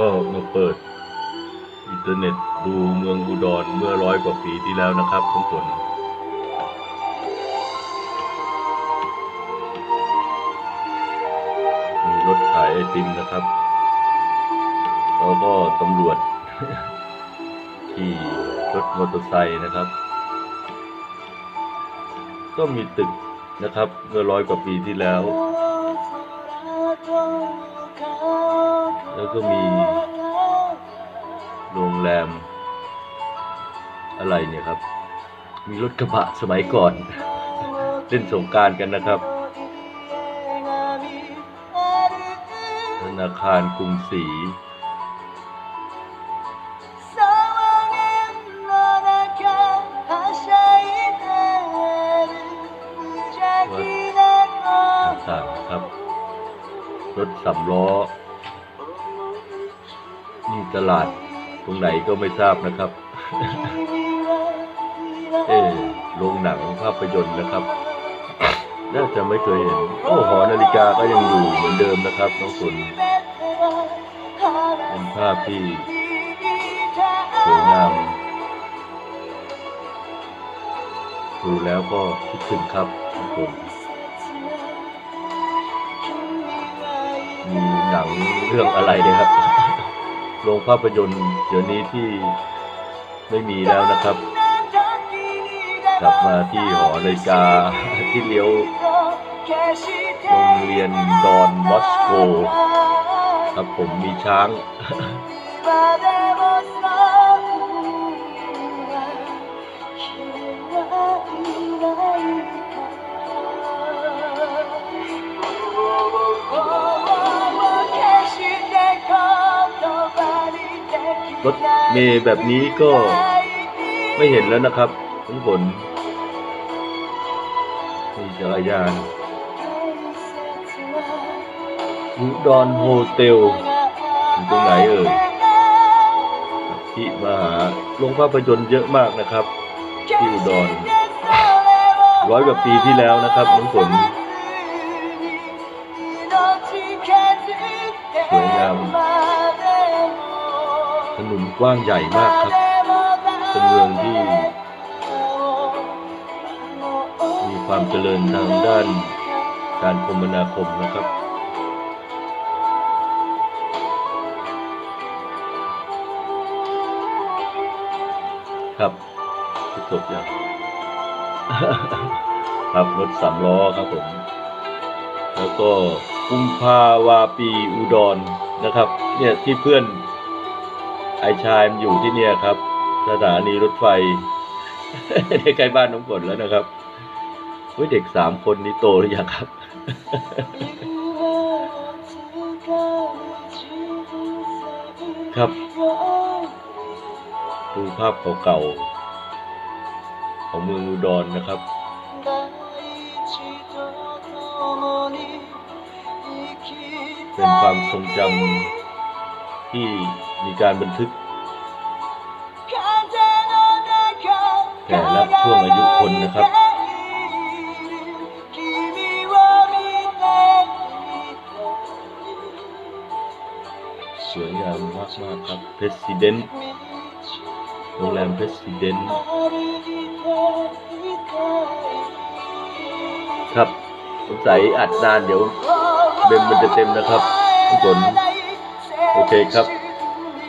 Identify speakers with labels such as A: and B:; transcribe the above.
A: ก็มาเปิดอินเทอร์เน็ตดูเมืองอุดรเมื่อร้อยกว่าปีที่แล้วนะครับทุกคนมีรถขายไอติมนะครับ แล้วก็ตำรวจที่รถมอเตอร์ไซค์นะครับ ก็มีตึกนะครับเมื่อร้อยกว่าปีที่แล้ว แล้วก็มี โรงแรม อะไรเนี่ยครับ มีรถกระบะสมัยก่อน เล่นสงการกันนะครับ ธนาคารกรุงศรีต่างๆครับ รถสำล้อ นี่ตลาด ตรงไหนก็ไม่ทราบนะครับ เออโรงหนังภาพยนตร์นะครับ น่าจะไม่เคยเห็น โอ้หอนาฬิกาก็ยังอยู่เหมือนเดิมนะครับน้องฝนเป็นภาพที่สวยงามดูแล้วก็คิดถึงครับน้องฝนมีหนังเรื่องอะไรเนี่ยครับ โรงภาพยนตร์เดี๋ยวนี้ที่ไม่มีแล้วนะครับ กลับมาที่หอนาฬิกาที่เลี้ยวโรงเรียนดอนมอสโก ครับผมมีช้าง รถเมย์แบบนี้ก็ไม่เห็นแล้วนะครับทุกคนมีจักรยานอุดรโฮเทลอยู่ตรงไหนเอ่ยที่มาหาโรงภาพยนตร์เยอะมากนะครับ ที่อุดรร้อยกว่าปีที่แล้วนะครับน้องฝนสวยงาม ถนนกว้างใหญ่มากครับ เป็นเมืองที่ มีความเจริญทางด้านการคมนาคมนะครับครับจบยังครับรถสามล้อครับผม แล้วก็กุมภาวาปีอุดรนะครับ เนี่ยที่เพื่อน ไอชายมันอยู่ที่เนี่ยครับ สถานีรถไฟในใกล้บ้านน้องฝนแล้วนะครับเฮ้ยเด็กสามคนนี้โตหรือยังครับครับ ดูภาพเก่าๆของเมืองอุดรนะครับ เป็นความทรงจำที่ มีการบันทึกแต่ละช่วงอายุคนนะครับสวยงามมากมากครับ President โรงแรม President ครับสงสัยอัดนานเดี๋ยวเบมมันจะเต็มนะครับทุกคนโอเคครับ